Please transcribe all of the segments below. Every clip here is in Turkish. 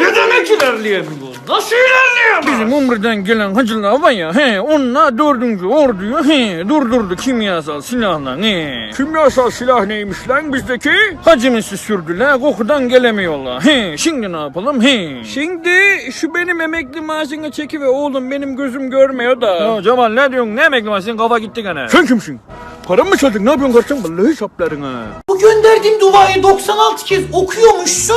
Ne demek ilerleyemiyor? Nasıl ilerleyemiyor? Bizim Umre'den gelen hacılar var ya, he, onunla dördüncü orduyu he, durdurdu kimyasal silahla. He. Kimyasal silah neymiş lan bizdeki? Hacımızı sürdüler, kokudan gelemiyorlar. He, şimdi ne yapalım? He. Şimdi şu benim emekli maaşını çeki ve oğlum benim gözüm görmüyor da. Ya Cemal ne diyorsun? Ne emekli maaşı? Senin kafa gitti gene. Sen kimsin? Param mı çaldın? Ne yapıyorsun kardeşim? Vallahi saplarına. Bu gönderdiğim duayı 96 kez okuyormuşsun.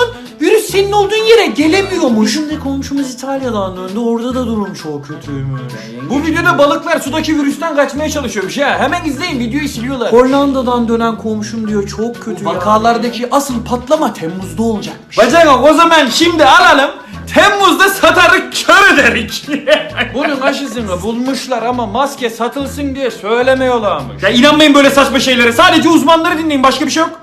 Senin olduğun yere gelemiyormuş. Bizim de komşumuz İtalya'dan döndü. Orada da durum çok kötüymüş. Bu videoda balıklar sudaki virüsten kaçmaya çalışıyormuş ha. Hemen izleyin videoyu siliyorlar. Hollanda'dan dönen komşum diyor çok kötü ya. Vakalardaki asıl patlama Temmuz'da olacakmış. Bacak o zaman şimdi alalım. Temmuz'da satarık kör ederik. Bunun aşısını bulmuşlar ama maske satılsın diye söylemiyorlarmış. ya inanmayın böyle saçma şeylere. Sadece uzmanları dinleyin. Başka bir şey yok.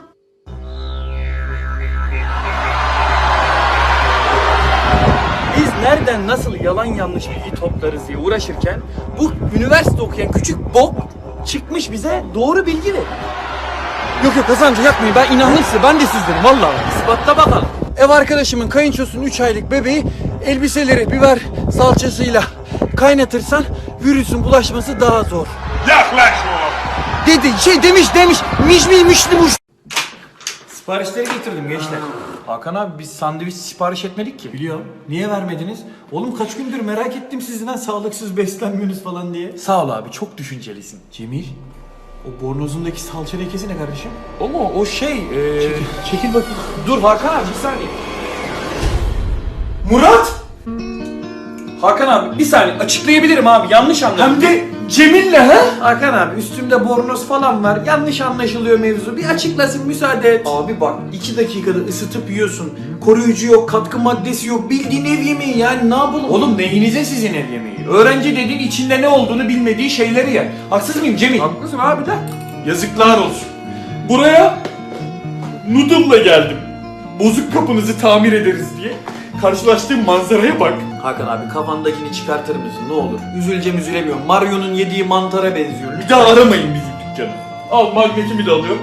Nereden nasıl yalan yanlış bilgi toplarız diye uğraşırken bu üniversite okuyan küçük bok çıkmış bize doğru bilgi ver. Yok yok kazancı yapmayın ben inandım size ben de sizdenim valla. İspatla bakalım. Ev arkadaşımın kayınçosunun 3 aylık bebeği elbiseleri biber salçasıyla kaynatırsan virüsün bulaşması daha zor. Yaklaş o. Dedi şey demiş demiş miş mi mişli muş. Siparişleri getirdim gençler. Hakan abi biz sandviç sipariş etmedik ki. Biliyorum. Niye vermediniz? Oğlum kaç gündür merak ettim sizden sağlıksız beslenmiyorsunuz falan diye. Sağ ol abi çok düşüncelisin. Cemil. O bornozundaki salça lekesi ne kardeşim? O mu? O şey. Ee... Çekil, çekil bakayım. Dur Hakan abi bir saniye. Murat! Hakan abi bir saniye açıklayabilirim abi yanlış anladım. Hem de Cemil'le ha? Hakan abi üstümde bornoz falan var yanlış anlaşılıyor mevzu bir açıklasın müsaade et. Abi bak iki dakikada ısıtıp yiyorsun. Koruyucu yok katkı maddesi yok bildiğin ev yemeği yani ne yapalım? Oğlum neyinize sizin ev yemeği? Öğrenci dediğin içinde ne olduğunu bilmediği şeyleri yer. Haksız mıyım Cemil? Haklısın abi de. Yazıklar olsun. Buraya noodle'la geldim. Bozuk kapınızı tamir ederiz diye. Karşılaştığım manzaraya bak. Hakan abi kafandakini çıkartır mısın ne olur? Üzüleceğim üzülemiyorum. Mario'nun yediği mantara benziyor. Bir daha aramayın bizim dükkanı. Al magnetimi de alıyorum.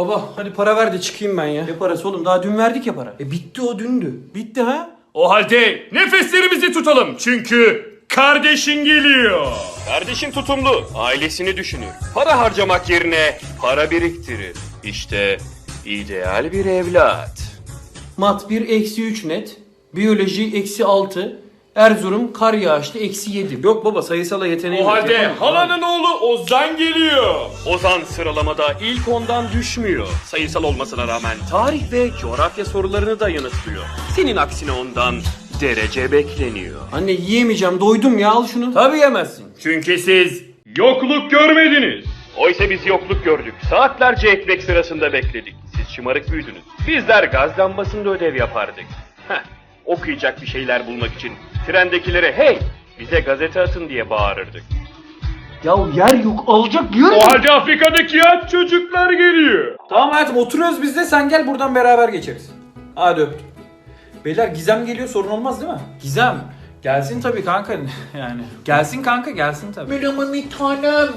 Baba hadi para ver de çıkayım ben ya. Ne parası oğlum daha dün verdik ya para. E bitti o dündü. Bitti ha? O halde nefeslerimizi tutalım çünkü kardeşin geliyor. Kardeşin tutumlu, ailesini düşünür. Para harcamak yerine para biriktirir. İşte ideal bir evlat. Mat 1 eksi 3 net. Biyoloji eksi 6. Erzurum kar yağışlı eksi 7. Yok baba sayısala yeteneğim O yok, halde yapamam. halanın oğlu Ozan geliyor. Ozan sıralamada ilk ondan düşmüyor. Sayısal olmasına rağmen tarih ve coğrafya sorularını da yanıtlıyor. Senin aksine ondan derece bekleniyor. Anne yiyemeyeceğim doydum ya al şunu. Tabii yemezsin. Çünkü siz yokluk görmediniz. Oysa biz yokluk gördük. Saatlerce ekmek sırasında bekledik. Siz şımarık büyüdünüz. Bizler gaz lambasında ödev yapardık. Heh, okuyacak bir şeyler bulmak için trendekilere hey bize gazete atın diye bağırırdık. Ya yer yok alacak yer O halde Afrika'daki aç çocuklar geliyor. Tamam hayatım oturuyoruz biz de sen gel buradan beraber geçeriz. Hadi öptüm. Beyler Gizem geliyor sorun olmaz değil mi? Gizem. Gelsin tabii kanka yani. Gelsin kanka gelsin tabii. Merhaba bir tanem.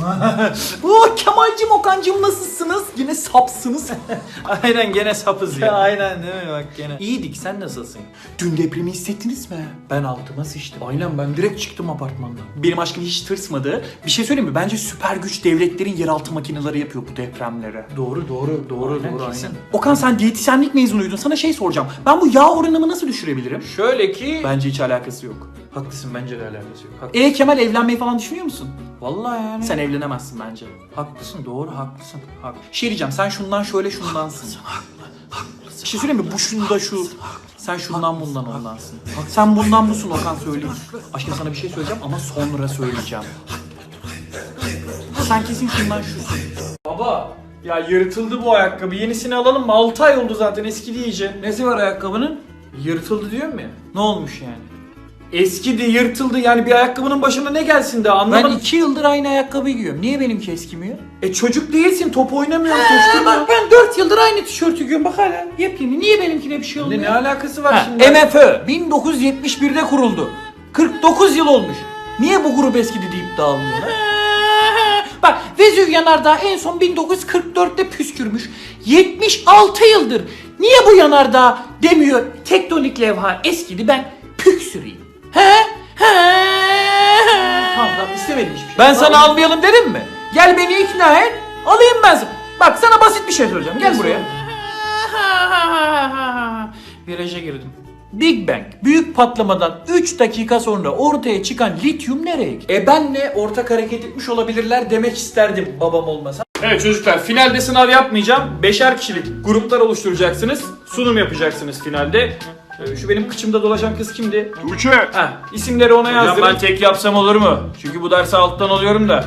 Oo Kemal'cim Okan'cım nasılsınız? Yine sapsınız. Aynen gene sapız ya. Aynen değil mi bak gene. İyiydik sen nasılsın? Dün depremi hissettiniz mi? Ben altıma sıçtım. Aynen ben direkt çıktım apartmandan. Benim aşkım hiç tırsmadı. Bir şey söyleyeyim mi? Bence süper güç devletlerin yeraltı makineleri yapıyor bu depremlere. Doğru doğru doğru aynen, doğru aynen. Okan sen diyetisyenlik mezunuydun. Sana şey soracağım. Ben bu yağ oranımı nasıl düşürebilirim? Şöyle ki... Bence hiç alakası yok. Haklısın bence de alakası yok. E Kemal evlenmeyi falan düşünüyor musun? Vallahi yani. Sen evlenemezsin bence. Haklısın doğru haklısın. Hak. Şey diyeceğim sen şundan şöyle şundansın. Bir şey söyleyeyim mi? Bu şunda şu. Sen şundan bundan ondansın. Sen bundan busun Okan söyleyeyim. Aşkım sana bir şey söyleyeceğim ama sonra söyleyeceğim. Sen kesin şundan şusun. Baba ya yırtıldı bu ayakkabı. Yenisini alalım mı? 6 ay oldu zaten eskidi iyice. Nesi var ayakkabının? Yırtıldı diyorum ya. Ne olmuş yani? Eskidi, yırtıldı. Yani bir ayakkabının başına ne gelsin de Ben anlamadım. iki yıldır aynı ayakkabı giyiyorum. Niye benimki eskimiyor? E çocuk değilsin, top oynamıyorsun. Ee, bak ben 4 yıldır aynı tişörtü giyiyorum. Bak hala yepyeni. Niye benimkine bir şey olmuyor? ne alakası var Ha, şimdi? MFÖ 1971'de kuruldu. 49 yıl olmuş. Niye bu grup eskidi deyip dağılmıyorlar? Bak Vezüv yanardağı en son 1944'te püskürmüş. 76 yıldır. Niye bu yanardağ demiyor tektonik levha eskidi ben püksüreyim. He? He? Tamam tamam istemedim hiçbir şey. Ben sana almayalım dedim mi? Gel beni ikna et. Alayım ben sana. Bak sana basit bir şey söyleyeceğim. Gel buraya. Viraja girdim. Big Bang büyük patlamadan 3 dakika sonra ortaya çıkan lityum nereye gitti? E benle ortak hareket etmiş olabilirler demek isterdim babam olmasa. Evet çocuklar finalde sınav yapmayacağım. Beşer kişilik gruplar oluşturacaksınız. Sunum yapacaksınız finalde. Ee, Şu benim kıçımda dolaşan kız kimdi? Tuğçe. Ha, isimleri ona Hocam yazdırın. ben tek yapsam olur mu? Çünkü bu dersi alttan alıyorum da.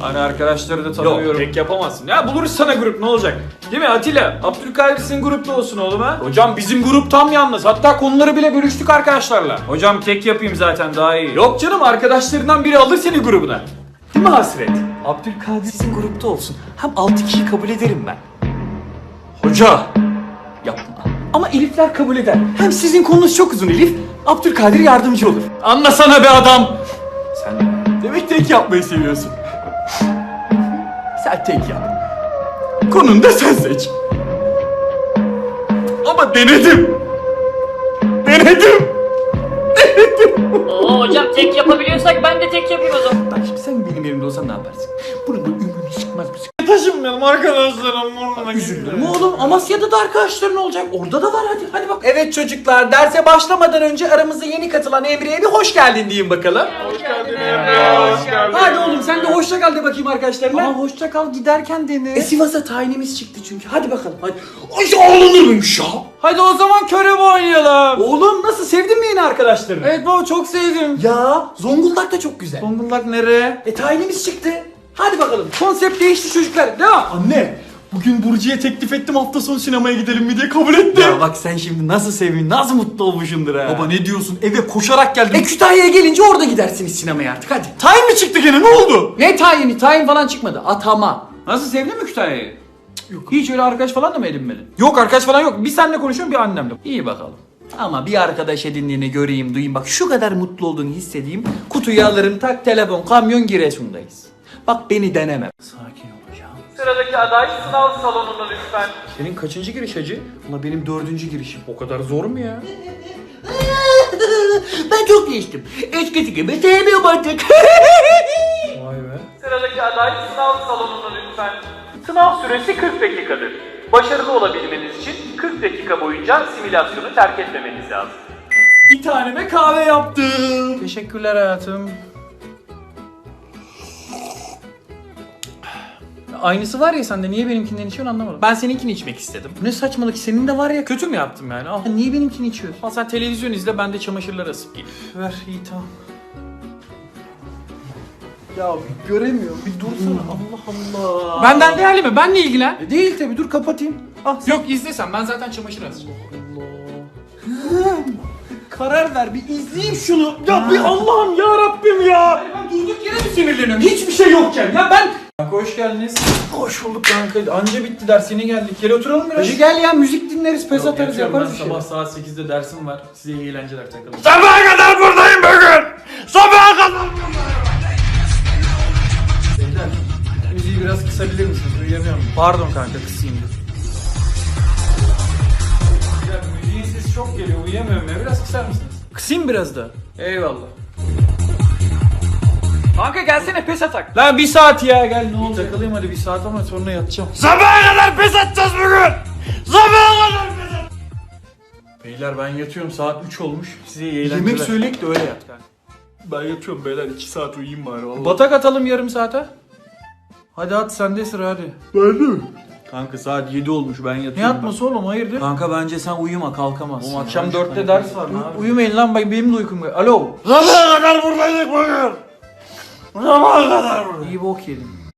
Hani arkadaşları da tanımıyorum. Yok tek yapamazsın. Ya buluruz sana grup ne olacak? Değil mi Atilla? Abdülkadir sizin grupta olsun oğlum ha. Hocam bizim grup tam yalnız. Hatta konuları bile bölüştük arkadaşlarla. Hocam tek yapayım zaten daha iyi. Yok canım arkadaşlarından biri alır seni grubuna. Değil mi Hasret? Abdülkadir sizin grupta olsun. Hem 6 kişi kabul ederim ben. Hoca. Ama Elifler kabul eder. Hem sizin konunuz çok uzun Elif. Abdülkadir yardımcı olur. Anlasana be adam. Sen de. Demek tek yapmayı seviyorsun. Sen tek yap. Konunu da sen seç. Ama denedim. Denedim. Oo hocam tek yapabiliyorsak ben de tek yapayım o zaman. Bak şimdi sen benim yerimde olsan ne yaparsın? Bunun da çıkmaz mısın? Taşınmayalım arkadaşlarım burnuna oğlum. Amasya'da da arkadaşların olacak. Orada da var hadi. Hadi bak. Evet çocuklar derse başlamadan önce aramıza yeni katılan Emre'ye bir hoş geldin diyeyim bakalım. Hoş geldin Emre. Hoş geldin. Hadi oğlum sen de hoşça kal de bakayım arkadaşlarına. Ama hoşça kal giderken dene. E Sivas'a tayinimiz çıktı çünkü. Hadi bakalım hadi. Ay ağlanırmış ya. Hadi o zaman körev oynayalım. Oğlum nasıl sevdin mi yine arkadaşlarını? Evet baba çok sevdim. Ya Zonguldak da çok güzel. Zonguldak nere? E tayinimiz çıktı. Hadi bakalım. Konsept değişti çocuklar. Devam. Anne bugün Burcu'ya teklif ettim hafta sonu sinemaya gidelim mi diye kabul etti. Ya bak sen şimdi nasıl sevin, nasıl mutlu olmuşsundur ha. Baba ne diyorsun? Eve koşarak geldim. E Kütahya'ya gelince orada gidersiniz sinemaya artık hadi. Tayin mi çıktı gene ne oldu? Ne tayini? Tayin falan çıkmadı. Atama. Nasıl sevdin mi Kütahya'yı? Yok. Hiç öyle arkadaş falan da mı edinmedin? Yok arkadaş falan yok. Bir seninle konuşuyorum bir annemle. İyi bakalım. Ama bir arkadaş edindiğini göreyim, duyayım. Bak şu kadar mutlu olduğunu hissedeyim. Kutuyu alırım, tak telefon, kamyon Giresun'dayız. Bak beni deneme. Sakin olacağım. Sıradaki aday sınav salonuna lütfen. Senin kaçıncı giriş hacı? Valla benim dördüncü girişim. O kadar zor mu ya? ben çok geçtim. Eskisi gibi sevmiyorum artık. Vay be. Sıradaki aday sınav salonuna lütfen. Sınav süresi 40 dakikadır. Başarılı olabilmeniz için 40 dakika boyunca simülasyonu terk etmemeniz lazım. Bir taneme kahve yaptım. Teşekkürler hayatım. Aynısı var ya sende niye benimkinden içiyorsun anlamadım. ben seninkini içmek istedim. Bu ne saçmalık senin de var ya kötü mü yaptım yani? Al. Niye benimkini içiyorsun? Al sen televizyon izle ben de çamaşırları asıp geleyim. Ver iyi tamam. Ya göremiyorum. Bir dursana. Allah Allah. Benden değerli mi? Benle ilgilen. E, Değil tabi dur kapatayım. Ah sen- Yok izlesen ben zaten çamaşır asacağım. karar ver bir izleyeyim şunu. Ya bir Allah'ım ya Rabbim ya. Ben durduk yere mi sinirleniyorum? Hiçbir şey yokken. Ya ben... Kanka hoş geldiniz. Hoş bulduk kanka. Anca bitti ders yeni geldik. Gel oturalım biraz. Hacı gel ya müzik dinleriz, pes Yok, atarız yaparız Ben bir şey. sabah saat 8'de dersim var. Size iyi eğlenceler takalım. Sabaha kadar buradayım bugün. Sabaha kadar. Müziği biraz kısabilir misiniz? Uyuyamıyorum. Pardon kanka kısayım dur. Ya müziğin sesi çok geliyor. Uyuyamıyorum ya. Biraz kısar mısınız? Kısayım biraz da. Eyvallah. Kanka gelsene pes atak. Lan bir saat ya gel ne olacak? Takılayım hadi bir saat ama sonra yatacağım. Sabaha kadar pes atacağız bugün. Sabaha kadar pes at- Beyler ben yatıyorum saat 3 olmuş. Size iyi eğlenceler. Yemek söyleyip de öyle yap. Ben yatıyorum beyler 2 saat uyuyayım bari valla. Batak atalım yarım saate. Hadi at sende sıra hadi. Ben de? Kanka saat 7 olmuş ben yatıyorum. Ne yatması oğlum hayırdır? Kanka bence sen uyuma kalkamazsın. Oğlum akşam Ben- dörtte ben- ders var? Uyumayın lan bak benim de uykum var. Alo. Sabaha kadar buradaydık bugün. Sabaha kadar buradaydık. İyi bok yedim.